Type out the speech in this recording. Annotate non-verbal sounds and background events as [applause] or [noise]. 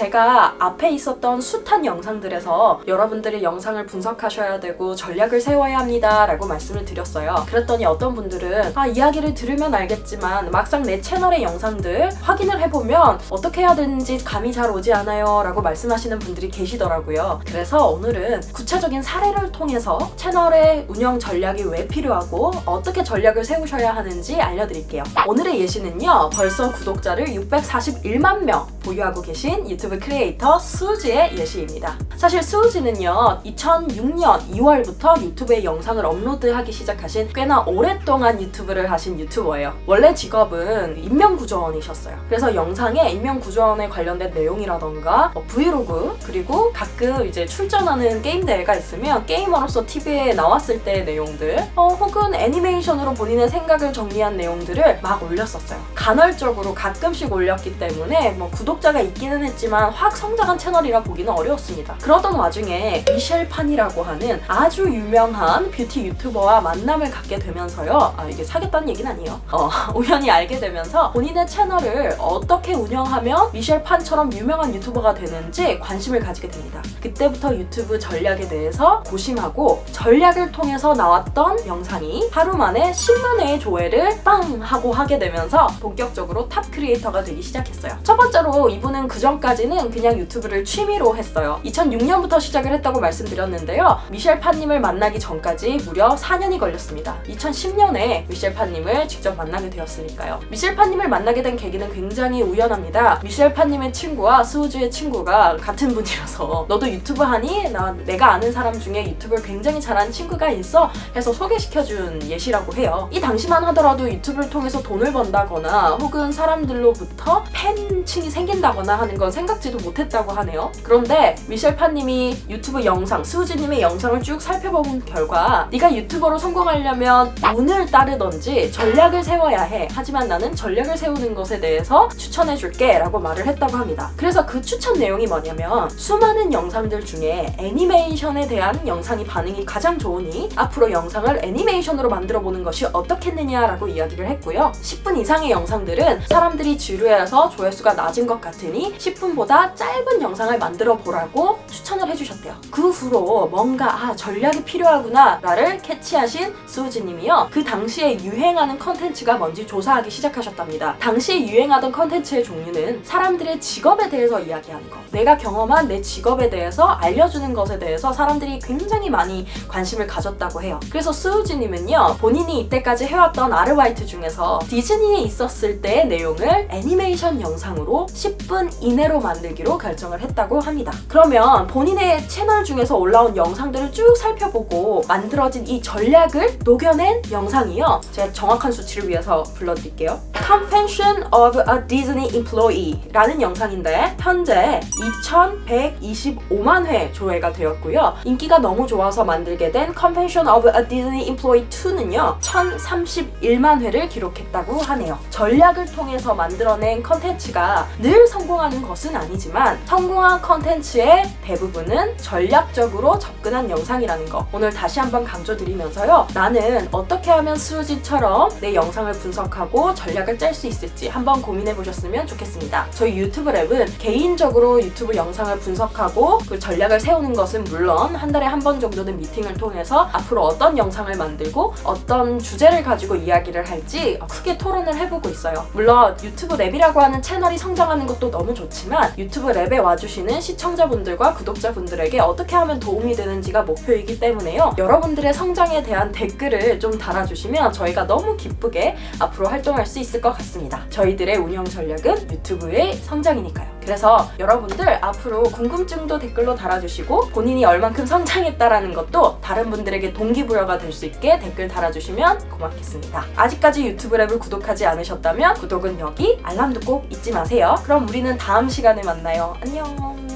제가 앞에 있었던 숱한 영상들에서 여러분들의 영상을 분석하셔야 되고 전략을 세워야 합니다 라고 말씀을 드렸어요. 그랬더니 어떤 분들은 아, 이야기를 들으면 알겠지만 막상 내 채널의 영상들 확인을 해보면 어떻게 해야 되는지 감이 잘 오지 않아요 라고 말씀하시는 분들이 계시더라고요. 그래서 오늘은 구체적인 사례를 통해서 채널의 운영 전략이 왜 필요하고 어떻게 전략을 세우셔야 하는지 알려드릴게요. 오늘의 예시는요, 벌써 구독자를 641만 명 보유하고 계신 유튜브 크리에이터 수지의 예시입니다. 사실 수지는요, 2006년 2월부터 유튜브에 영상을 업로드하기 시작하신 꽤나 오랫동안 유튜브를 하신 유튜버예요. 원래 직업은 인명구조원이셨어요. 그래서 영상에 인명구조원에 관련된 내용이라던가 뭐 브이로그 그리고 가끔 이제 출전하는 게임 대회가 있으면 게이머로서 TV에 나왔을 때의 내용들 어, 혹은 애니메이션으로 본인의 생각을 정리한 내용들을 막 올렸었어요. 간헐적으로 가끔씩 올렸기 때문에 뭐 구독자가 있기는 했지만 확 성장한 채널이라 보기는 어려웠습니다. 그러던 와중에 미셸 판이라고 하는 아주 유명한 뷰티 유튜버와 만남을 갖게 되면서요. 아 이게 사겠다는 얘기는 아니에요. 어, [laughs] 우연히 알게 되면서 본인의 채널을 어떻게 운영하면 미셸 판처럼 유명한 유튜버가 되는지 관심을 가지게 됩니다. 그때부터 유튜브 전략에 대해서 고심하고 전략을 통해서 나왔던 영상이 하루 만에 10만 회의 조회를 빵 하고 하게 되면서 본격적으로 탑 크리에이터가 되기 시작했어요. 첫 번째로 이분은 그 전까지 는 그냥 유튜브를 취미로 했어요. 2006년부터 시작을 했다고 말씀드렸는데요. 미셸 파님을 만나기 전까지 무려 4년이 걸렸습니다. 2010년에 미셸 파님을 직접 만나게 되었으니까요. 미셸 파님을 만나게 된 계기는 굉장히 우연합니다. 미셸 파님의 친구와 스우즈의 친구가 같은 분이라서 너도 유튜브 하니? 나 내가 아는 사람 중에 유튜브를 굉장히 잘하는 친구가 있어 해서 소개시켜준 예시라고 해요. 이 당시만 하더라도 유튜브를 통해서 돈을 번다거나 혹은 사람들로부터 팬층이 생긴다거나 하는 건 생각 지도 못했다고 하네요. 그런데 미셸 파님이 유튜브 영상, 스우즈님의 영상을 쭉 살펴본 결과 네가 유튜버로 성공하려면 운을 따르던지 전략을 세워야 해. 하지만 나는 전략을 세우는 것에 대해서 추천해줄게 라고 말을 했다고 합니다. 그래서 그 추천 내용이 뭐냐면 수많은 영상들 중에 애니메이션에 대한 영상이 반응이 가장 좋으니 앞으로 영상을 애니메이션으로 만들어 보는 것이 어떻겠느냐라고 이야기를 했고요. 10분 이상의 영상들은 사람들이 지루해서 조회수가 낮은 것 같으니 10분 보다 짧은 영상을 만들어 보라고 추천을 해주셨대요. 그 후로 뭔가 아 전략이 필요하구나라를 캐치하신 수우지님이요. 그 당시에 유행하는 컨텐츠가 뭔지 조사하기 시작하셨답니다. 당시에 유행하던 컨텐츠의 종류는 사람들의 직업에 대해서 이야기하는 것, 내가 경험한 내 직업에 대해서 알려주는 것에 대해서 사람들이 굉장히 많이 관심을 가졌다고 해요. 그래서 스우지님은요 본인이 이때까지 해왔던 아르바이트 중에서 디즈니에 있었을 때의 내용을 애니메이션 영상으로 10분 이내로 만 들기로 결정을 했다고 합니다. 그러면 본인의 채널 중에서 올라온 영상들을 쭉 살펴보고 만들어진 이 전략을 녹여낸 영상이요. 제가 정확한 수치를 위해서 불러드릴게요. Confession of a Disney Employee 라는 영상인데 현재 2125만 회 조회가 되었고요. 인기가 너무 좋아서 만들게 된 Confession of a Disney Employee 2는요. 1031만 회를 기록했다고 하네요. 전략을 통해서 만들어낸 컨텐츠가 늘 성공하는 것은 아니지만 성공한 컨텐츠의 대부분은 전략적으로 접근한 영상이라는 거 오늘 다시 한번 강조드리면서요. 나는 어떻게 하면 수지처럼 내 영상을 분석하고 전략을 짤 수 있을지 한번 고민해 보셨으면 좋겠습니다. 저희 유튜브 랩은 개인적으로 유튜브 영상을 분석하고 그 전략을 세우는 것은 물론 한 달에 한 번 정도는 미팅을 통해서 앞으로 어떤 영상을 만들고 어떤 주제를 가지고 이야기를 할지 크게 토론을 해보고 있어요. 물론 유튜브 랩이라고 하는 채널이 성장하는 것도 너무 좋 유튜브 랩에 와주시는 시청자분들과 구독자분들에게 어떻게 하면 도움이 되는지가 목표이기 때문에요. 여러분들의 성장에 대한 댓글을 좀 달아주시면 저희가 너무 기쁘게 앞으로 활동할 수 있을 것 같습니다. 저희들의 운영 전략은 유튜브의 성장이니까요. 그래서 여러분들 앞으로 궁금증도 댓글로 달아주시고 본인이 얼만큼 성장했다라는 것도 다른 분들에게 동기부여가 될 수 있게 댓글 달아주시면 고맙겠습니다. 아직까지 유튜브 랩을 구독하지 않으셨다면 구독은 여기, 알람도 꼭 잊지 마세요. 그럼 우리는 다음 시간에 만나요. 안녕.